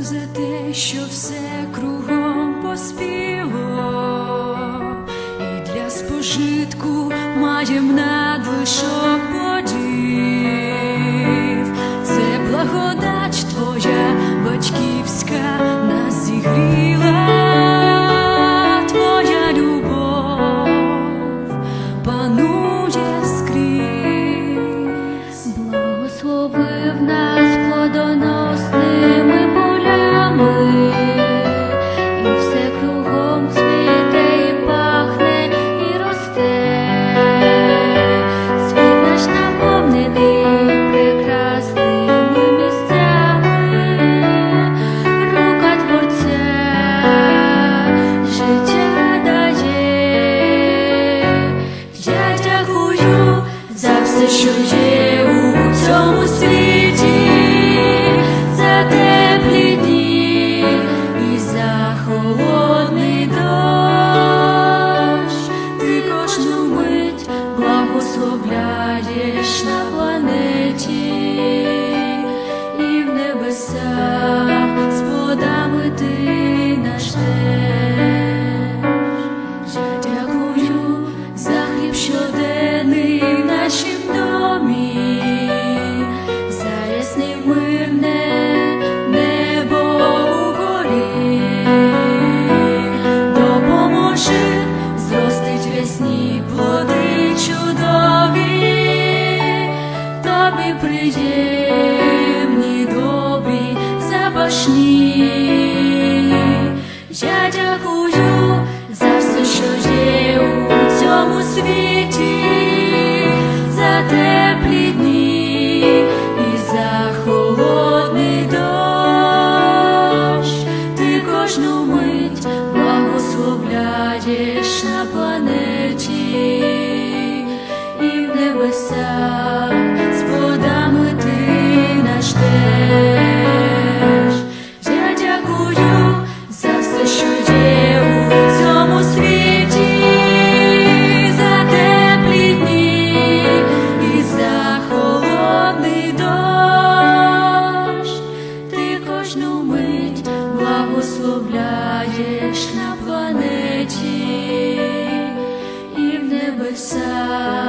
за те, що все кругом поспіло, і для спожитку маєм надлишок плодів. Це благодать твоя батьківська нас зігріла, твоя любов панує скрізь. Благословив нас цьому за теплі дні і за холодний дощ. Ти кожну мить благословляєш на планеті і в небесах 世界。все.